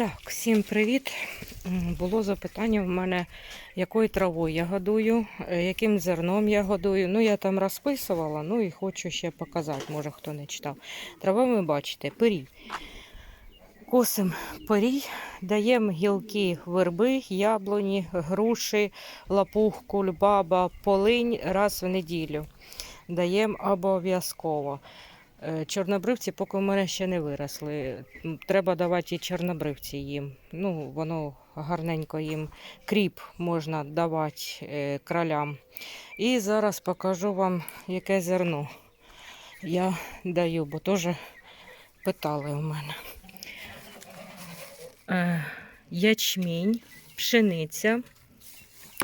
Так, всім привіт. Було запитання в мене, якою травою я годую, е, яким зерном я годую. Ну, я там розписувала, ну і хочу ще показати, може хто не читав. Трава ви бачите, пирій. Косим пирій, даємо гілки верби, яблуні, груші, лапух, кульбаба, полинь раз в неділю. Даємо обов'язково. Е, Чорнобривці поки в мене ще не виросли. Треба давати і чорнобривці їм. Ну, воно гарненько їм кріп можна давати е, кролям. І зараз покажу вам, яке зерно я даю, бо теж питали у мене. Е, ячмінь, пшениця.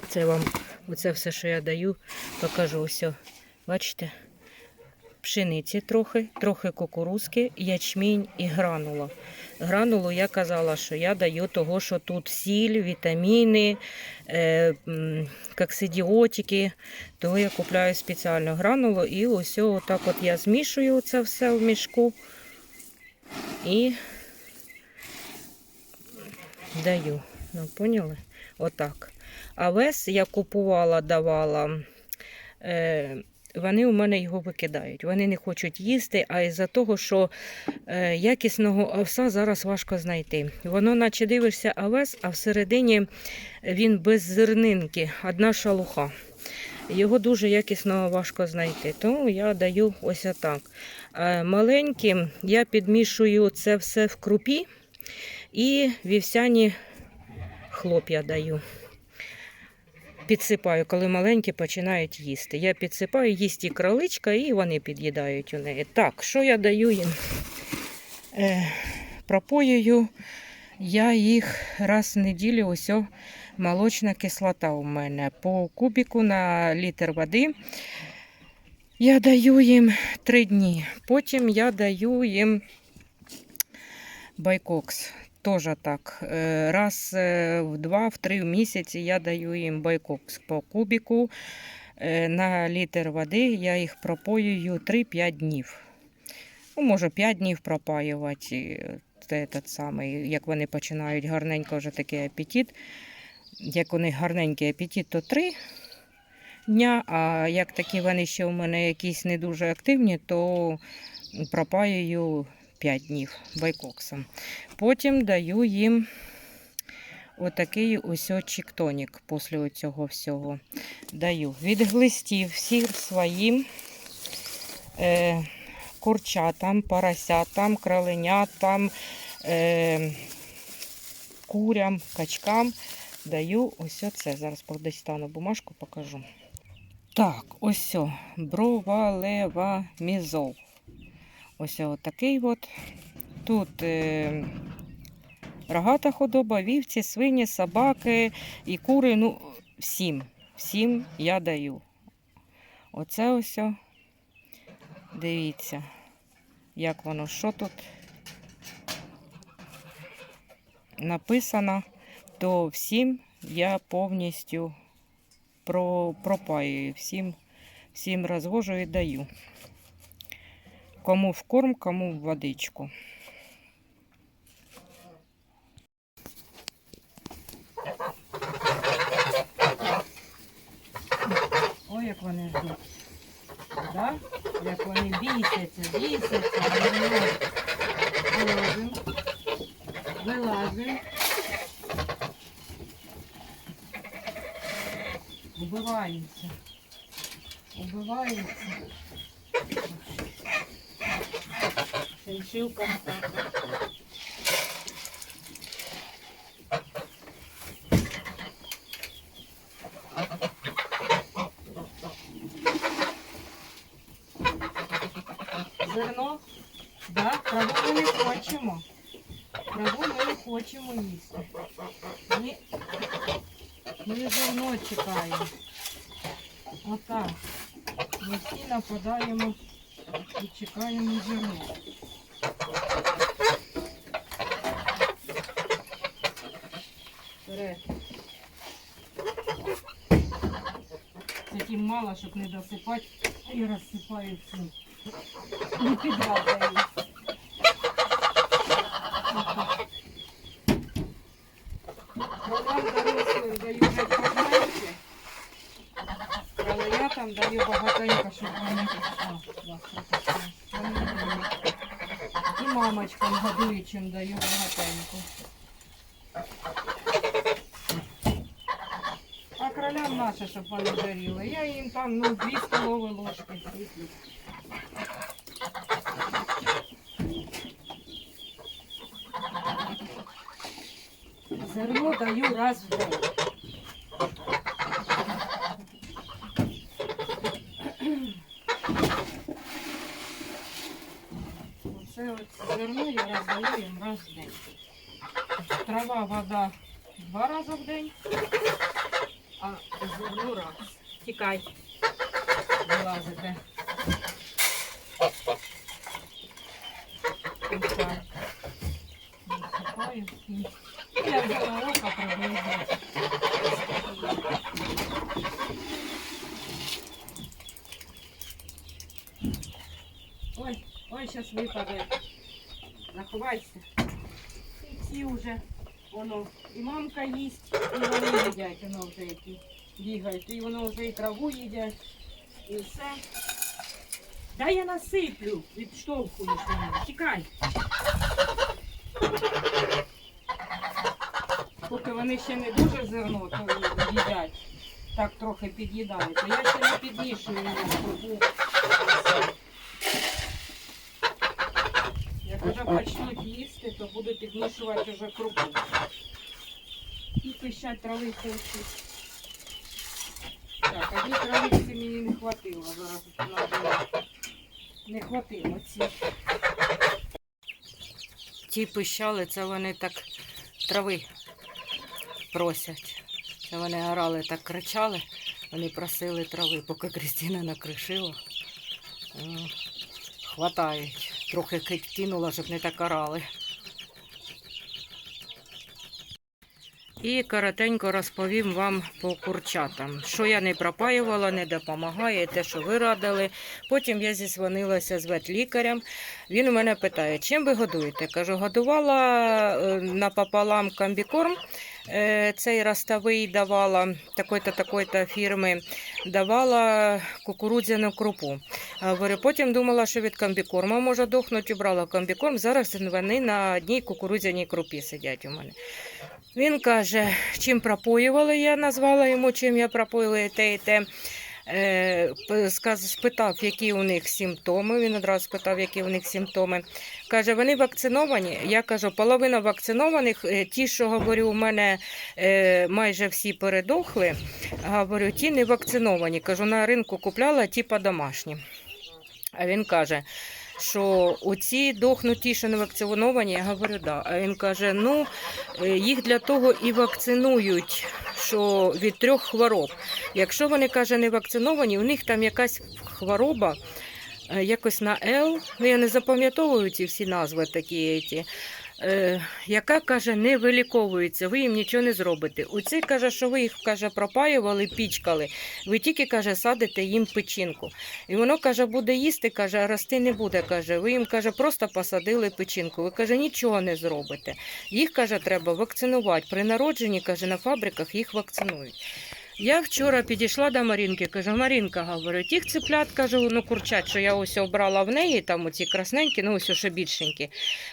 Це вам оце все, що я даю, покажу. Ось, бачите? Пшениці трохи, трохи кукурузки, ячмінь і гранула. Гранулу я казала, що я даю того, що тут сіль, вітаміни, е, коксидіотики. Того я купляю спеціально гранулу і ось отак от я змішую це все в мішку і даю. Ну, поняли? Отак. А вес я купувала, давала. Е, вони у мене його викидають. Вони не хочуть їсти, а із-за того, що е, якісного овса зараз важко знайти. Воно, наче дивишся овес, а всередині він без зернинки, одна шалуха. Його дуже якісно важко знайти. Тому я даю ось отак. Е, маленьким я підмішую це все в крупі і вівсяні хлоп'я даю підсипаю, коли маленькі починають їсти. Я підсипаю, їсть і кроличка, і вони під'їдають у неї. Так, що я даю їм? Е, пропоюю я їх раз в неділю, ось молочна кислота у мене. По кубіку на літр води. Я даю їм три дні. Потім я даю їм байкокс. Теж так. Е, Раз е, в два, в три місяці я даю їм байкокс по кубіку. Е, На літр води я їх пропоюю 3-5 днів. Ну, може, 5 днів пропаювати. Те самий, як вони починають гарненько вже такий апетит. Як у них гарненький апетит, то 3 дня. А як такі вони ще у мене якісь не дуже активні, то пропаюю 5 днів байкоксом. Потім даю їм отакий ось чіктонік після цього всього. Даю від глистів всіх своїм е, курчатам, поросятам, кроленятам, е, курям, качкам. Даю ось це. Зараз дістану бумажку, покажу. Так, ось бровалевамізол. Ось такий от. Тут е, рогата худоба, вівці, свині, собаки і кури. Ну, всім. Всім я даю. Оце ось. Дивіться, як воно, що тут написано, то всім я повністю про, пропаюю, всім, всім розвожу і даю. Кому в корм, кому в водичку. Ой, як вони ждуть. Да? Як вони бісяться, бісяться. Вилазим. Вилазим. Убиваються. Убиваються. Шиншилка. Зерно, да, траву ми не хочемо. Траву ми не хочемо їсти. Ми, ми зерно чекаємо. Отак. Ми всі нападаємо і чекаємо зерно. Тим мало, щоб не досипати і розсипаю всю. Не підвадаю. Кролям дорослим даю поменше. Але я там даю багатенько, щоб вони О, мамочкам годуючим даю багатенько. А кролям наше, щоб вони жаріли. Я їм там ну, 2 столові ложки сиплю. Зерно даю раз в день. Я роздаю їм раз в день. Трава, вода два рази в день, а зерно раз. Тікай. Вилазите. Насипаю і я взяла око приблизно. Ой, ой, зараз випаде. Заховайся. І ці вже, воно, і мамка їсть, і вони їдять, воно вже які бігають. І воно вже і траву їдять, і все. Дай я насиплю, відштовхуєш мене. Тікай. Поки вони ще не дуже зерно то їдять, так трохи під'їдають, то я ще не підмішую їм крупу. Як вже почнуть їсти, то буду підмішувати вже крупу. І пищать трави хочуть. Так, одні травиці мені не хватило. Зараз. Не хватило ці. Ті пищали, це вони так трави просять. Це вони орали, так кричали, вони просили трави, поки Крістіна накришила. Е, Хватають. Трохи кить кинула, щоб не так орали. І коротенько розповім вам по курчатам. Що я не пропаювала, не допомагає, те, що ви радили. Потім я зізвонилася з ветлікарем. Він у мене питає, чим ви годуєте? Кажу, годувала е, напополам комбікорм. Е, Цей ростовий давала такої-то такої-то фірми, давала кукурудзяну крупу. Говорю, потім думала, що від комбікорму може дохнути, брала комбікорм. Зараз вони на одній кукурудзяній крупі сидять у мене. Він каже, чим пропоювали, я назвала йому, чим я пропоїла те і те. Е, сказ- спитав, які у них симптоми. Він одразу спитав, які у них симптоми. Каже, вони вакциновані. Я кажу, половина вакцинованих, е, ті, що говорю, у мене е, майже всі передохли. Говорю, ті не вакциновані. Кажу, на ринку купляла, ті по-домашні. А він каже, що оці дохнуті, що не вакциновані, я говорю, да. А він каже, ну е, їх для того і вакцинують, що від трьох хвороб. Якщо вони каже, не вакциновані, у них там якась хвороба. е, Якось на Л, ну я не запам'ятовую ці всі назви такі, ті, яка каже, не виліковується, ви їм нічого не зробите. Оці каже, що ви їх каже, пропаювали, пічкали. Ви тільки каже, садите їм печінку. І воно каже, буде їсти, каже, рости не буде. каже. Ви їм каже, просто посадили печінку. Ви каже, нічого не зробите. Їх каже, треба вакцинувати. При народженні каже, на фабриках їх вакцинують. Я вчора підійшла до Марінки, кажу, Марінка, говорю, тих цеплят, кажу, ну курчат, що я ось обрала в неї, там оці красненькі, ну ось ще більшенькі.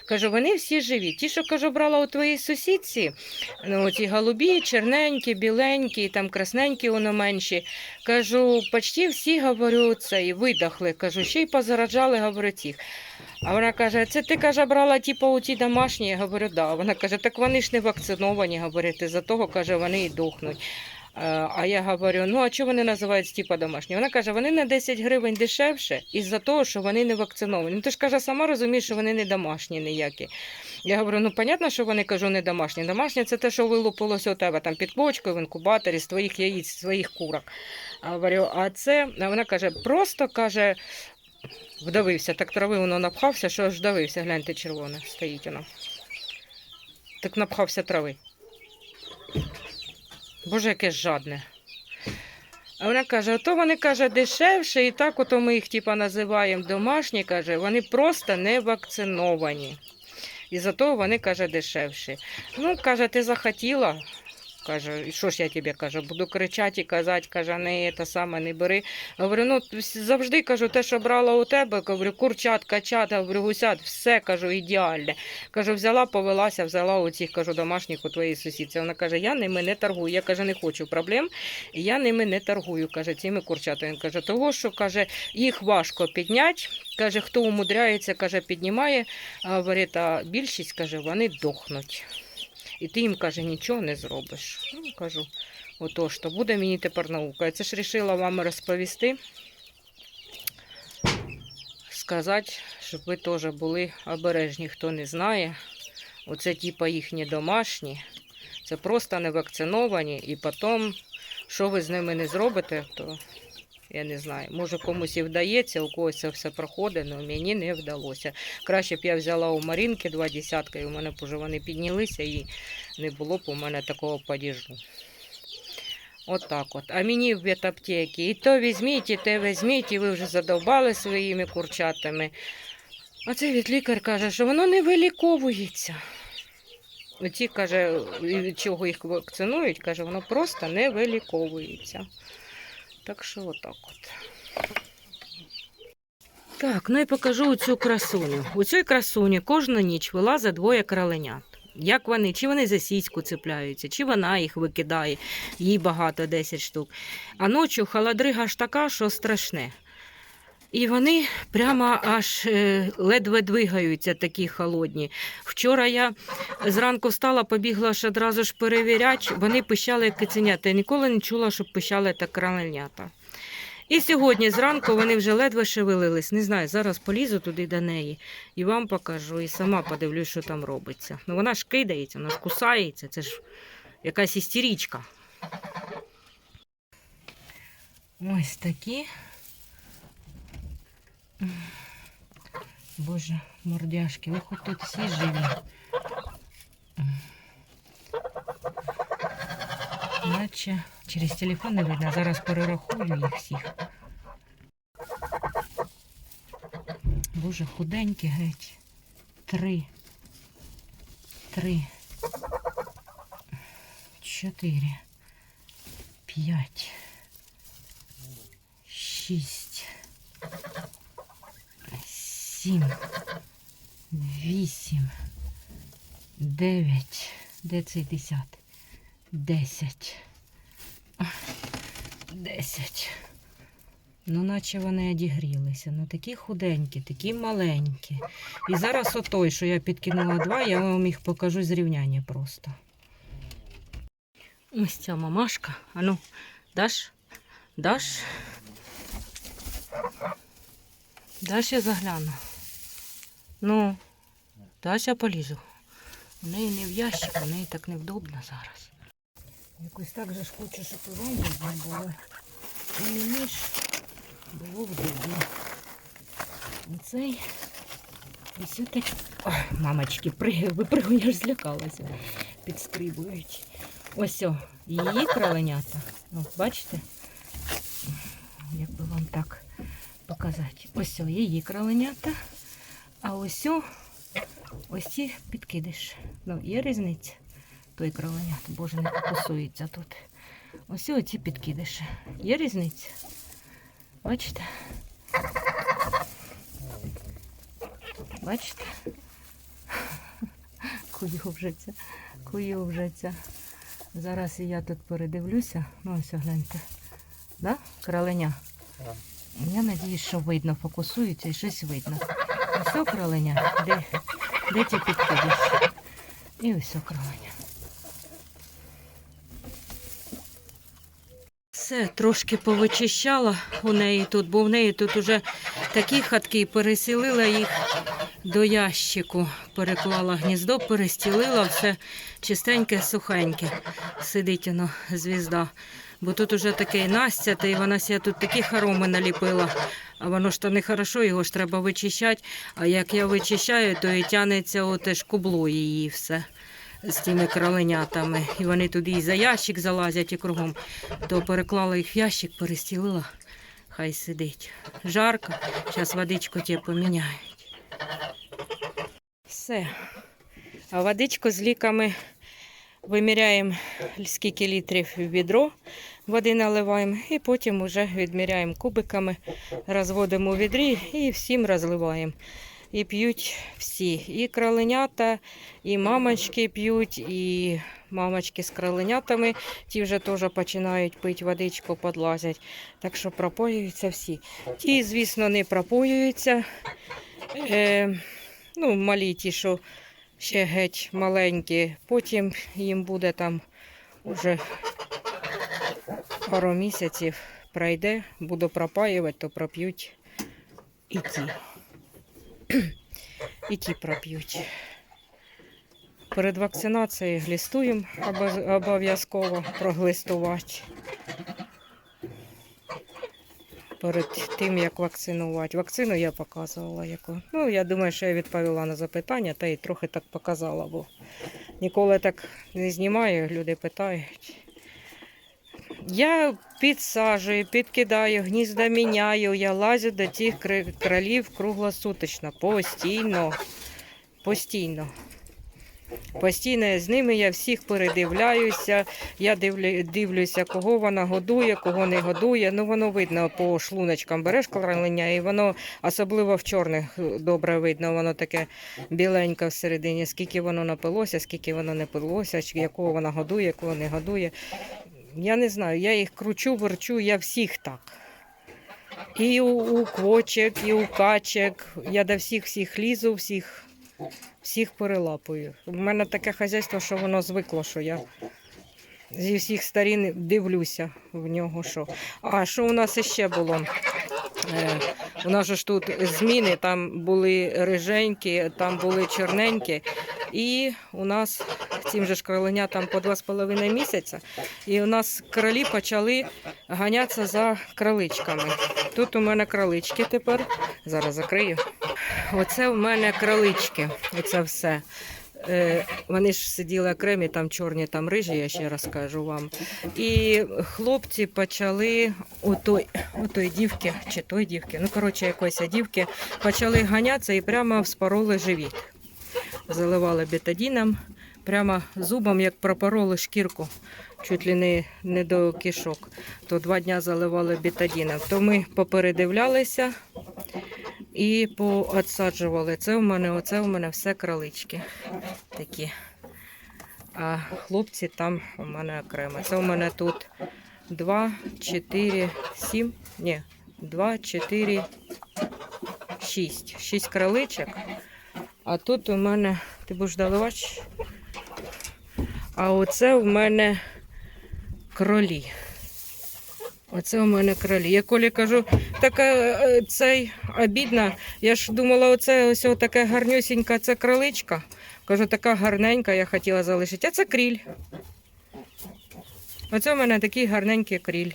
Кажу, вони всі живі. Ті, що кажу, брала у твоїй сусідці, ну ці голубі, черненькі, біленькі, там красненькі, воно менші. Кажу, почти всі, говорю, це і видохли. Кажу, ще й позараджали, говорю, тих. А вона каже, це ти каже, брала типу, у ті домашні? Я говорю, да. Вона каже, так вони ж не вакциновані, говорить, за того каже, вони і дохнуть. Е, А я говорю, ну а чого вони називаються типа домашні? Вона каже, вони на 10 гривень дешевше із-за того, що вони не вакциновані. Ну ти ж каже, сама розумієш, що вони не домашні ніякі. Я говорю, ну понятно, що вони кажу, не домашні. Домашні це те, що вилупилося у тебе там під бочкою в інкубаторі з твоїх яїць, з твоїх курок. А говорю, а це вона каже, просто каже, вдавився, так трави воно напхався, що аж вдавився. Гляньте, червоне стоїть воно. Так напхався трави. Боже, яке жадне. А вона каже, ото вони каже дешевше, і так ото ми їх типа називаємо домашні, каже, вони просто не вакциновані. І за того вони каже дешевші. Ну, каже, ти захотіла, Каже, що ж я тобі кажу, буду кричати і казати, каже, не те саме не бери. Говорю, ну завжди кажу, те, що брала у тебе, говорю, курчат, качат, говорю, гусят, все кажу, ідеальне. Кажу, взяла, повелася, взяла у цих кажу, домашніх у твоїй сусідці. Вона каже, я ними не торгую. Я каже, не хочу проблем, я ними не торгую, каже, цими курчатами. Він каже, того, що каже, їх важко підняти. Каже, хто умудряється, каже, піднімає, говорить, а більшість каже, вони дохнуть. І ти їм каже, нічого не зробиш. Ну, кажу, отож, то буде мені тепер наука. Я це ж рішила вам розповісти, сказати, щоб ви теж були обережні, хто не знає. Оце типа їхні домашні. Це просто не вакциновані, і потім, що ви з ними не зробите, то я не знаю. Може комусь і вдається, у когось це все проходить, але мені не вдалося. Краще б я взяла у Марінки два десятка, і у мене б вони піднялися, і не було б у мене такого падіжу. От так от. А мені в ветаптеки і то візьміть, і те візьміть, і ви вже задовбали своїми курчатами. А цей відлікар каже, що воно не виліковується. Оці каже, від чого їх вакцинують, каже, воно просто не виліковується. Так що отак от. Так, ну і покажу оцю красуню. У цій красуні кожну ніч вилазить двоє краленят. Як вони, чи вони за сіську цепляються, чи вона їх викидає, їй багато 10 штук. А ночі халадрига ж така, що страшне. І вони прямо аж е, ледве двигаються, такі холодні. Вчора я зранку встала, побігла аж одразу ж перевіряти, вони пищали киценята. Я ніколи не чула, щоб пищали так кроленята. І сьогодні зранку вони вже ледве шевелились. Не знаю, зараз полізу туди до неї і вам покажу, і сама подивлюсь, що там робиться. Ну вона ж кидається, вона ж кусається, це ж якась істерічка. Ось такі. Боже, мордяшки, ви хоч тут всі живі. Наче через телефон не видно. Зараз перерахую їх всіх. Боже, худенькі геть. Три. Три. Чотири. П'ять. Шість. Сім. Вісім. Дев'ять. Де цей десятий? Десять. Десять. Ну, наче вони одігрілися. Ну, такі худенькі, такі маленькі. І зараз отой, що я підкинула два, я вам їх покажу зрівняння просто. Ось ця мамашка. Ану, даш? Даш? Даш я загляну. Ну, даш я полізу. У неї не в ящик, у неї так невдобно зараз. Якось так же хочу, щоб і вам було. І мені ж було вдобно. Оцей. І все. Ой, мамочки, пригаю, випригую, я ж злякалася. Підстрибують. Ось о, її кроленята. Ну, бачите? Як би вам так показати. Ось о, її кроленята. А ось ось ці підкидиш. Ну, є різниця той кроленят. Боже, не кусується тут. Ось оці підкидиші. Є різниця? Бачите? Бачите? Куйовжиться, куйовжиться. Зараз і я тут передивлюся. Ну, ось гляньте. Да? Кроленя. Так. Я надіюсь, що видно, фокусується і щось видно. Ось кроленя, де, де ті підкидиш? І ось кроленя. Все, трошки повичищала у неї тут, бо в неї тут уже такі хатки, пересілила їх до ящику, переклала гніздо, перестілила, все чистеньке, сухеньке. Сидить воно звізда. Бо тут уже таке Настя, та і вона ся тут такі хороми наліпила. А воно ж то не хорошо, його ж треба вичищати. А як я вичищаю, то і тянеться оте ж кубло її все з тими кроленятами. І вони туди і за ящик залазять і кругом. То переклала їх в ящик, перестілила. Хай сидить. Жарко. Зараз водичку ті поміняють. Все. А водичку з ліками Виміряємо скільки літрів в відро води наливаємо, і потім вже відміряємо кубиками, розводимо у відрі і всім розливаємо. І п'ють всі. І кроленята, і мамочки п'ють, і мамочки з кроленятами. Ті вже теж починають пити водичку, подлазять. Так що пропоюються всі. Ті, звісно, не пропоюються. Е, ну, малі ті, що ще геть маленькі. Потім їм буде там уже пару місяців пройде, буду пропаювати, то проп'ють і ті. І ті проп'ють. Перед вакцинацією глістуємо обов'язково проглистувати. Перед тим, як вакцинувати. Вакцину я показувала яку. Ну, я думаю, що я відповіла на запитання, та й трохи так показала, бо ніколи так не знімаю, люди питають. Я підсаджую, підкидаю, гнізда міняю, я лазю до тих кролів круглосуточно, постійно. Постійно. Постійно з ними я всіх передивляюся. Я дивлю, дивлюся, кого вона годує, кого не годує. Ну воно видно по шлуночкам. Береш кролиня, і воно особливо в чорних е, добре видно. Воно таке біленьке всередині. Скільки воно напилося, скільки воно не пилося, якого вона годує, кого не годує. Я не знаю, я їх кручу, верчу, я всіх так. І у, у квочек, і у качек. Я до всіх всіх лізу, всіх, всіх перелапую. У мене таке хазяйство, що воно звикло, що я зі всіх сторін дивлюся в нього. що. А що у нас іще було? Е, у нас ж тут зміни, там були риженькі, там були чорненькі. І у нас цим же ж кроленятам по два з половиною місяця. І у нас кролі почали ганятися за кроличками. Тут у мене кролички тепер. Зараз закрию. Оце у мене кролички. Оце все. Е, вони ж сиділи окремі, там чорні, там рижі, я ще раз кажу вам. І хлопці почали у той, у той дівки, чи той дівки, ну коротше, якоїсь дівки, почали ганятися і прямо вспороли живіт. Заливали бетадіном, прямо зубом, як пропороли шкірку, чуть ли не, не до кишок. То два дня заливали бетадіном. То ми попередивлялися і поотсаджували. Це у мене, оце у мене все кролички такі. А хлопці там у мене окремо. Це у мене тут 2, 4, 7, ні, 2, 4, 6. 6 кроличок. А тут у мене, ти будеш доливати? А оце у мене кролі. Оце у мене кролі. Я Колі кажу, така е, цей обідна. Я ж думала, оце ось така гарнюсінька, це кроличка. Кажу, така гарненька, я хотіла залишити. А це кріль. Оце у мене такий гарненький кріль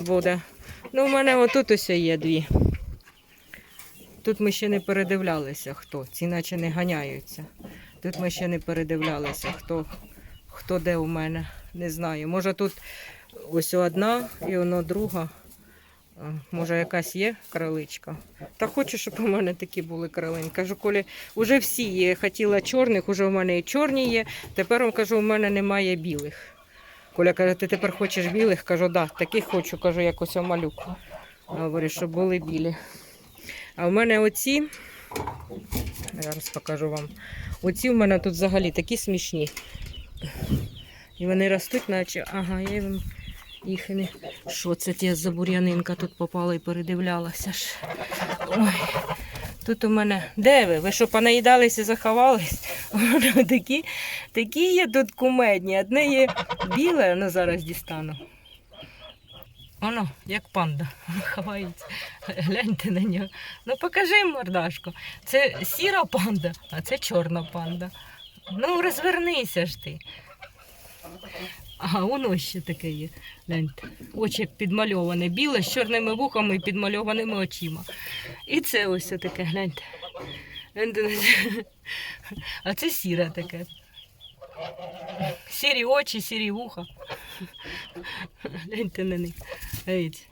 буде. Ну, у мене отут ось є дві. Тут ми ще не передивлялися, хто. Ці наче не ганяються. Тут ми ще не передивлялися, хто, хто де у мене. Не знаю. Може тут ось одна і воно друга. Може, якась є кроличка. Та хочу, щоб у мене такі були кролинки. Кажу, Колі, вже всі є. Хотіла чорних, уже у мене і чорні є. Тепер он, кажу, у мене немає білих. Коля каже, ти тепер хочеш білих? Кажу, да, таких хочу, кажу, якось малюк. Говорю, щоб були білі. А в мене оці, зараз покажу вам. Оці в мене тут взагалі такі смішні. І вони ростуть, наче, ага, я їм їх не. Що це ті за бур'янинка тут попала і передивлялася ж. Ой. Тут у мене. Де ви? Ви що понаїдалися і заховались? Такі, такі є тут кумедні. Одне є біле, ну зараз дістану. Воно, як панда, ховається. Гляньте на нього. Ну покажи мордашку. Це сіра панда, а це чорна панда. Ну, розвернися ж ти. Ага, воно ще таке є. Гляньте. Очі підмальоване. Біле з чорними вухами і підмальованими очима. І це ось таке, гляньте. А це сіре таке. Сірі очі, сірі вуха. Гляньте на них. Дивіться.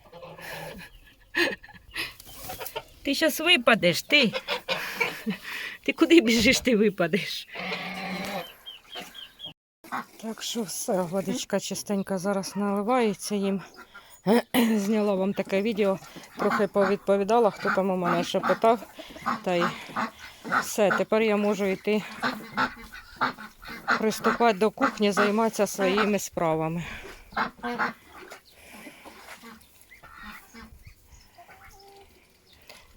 Ти зараз випадеш, ти. Ти куди біжиш, ти випадеш? Так що все, водичка чистенька зараз наливається їм. Зняла вам таке відео, трохи повідповідала, хто там у мене ще питав. Та й все, тепер я можу йти приступати до кухні, займатися своїми справами.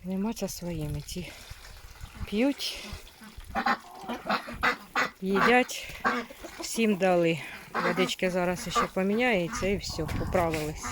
Займатися своїми. Ті п'ють, їдять, всім дали. Водички зараз ще поміняється і все, поправились.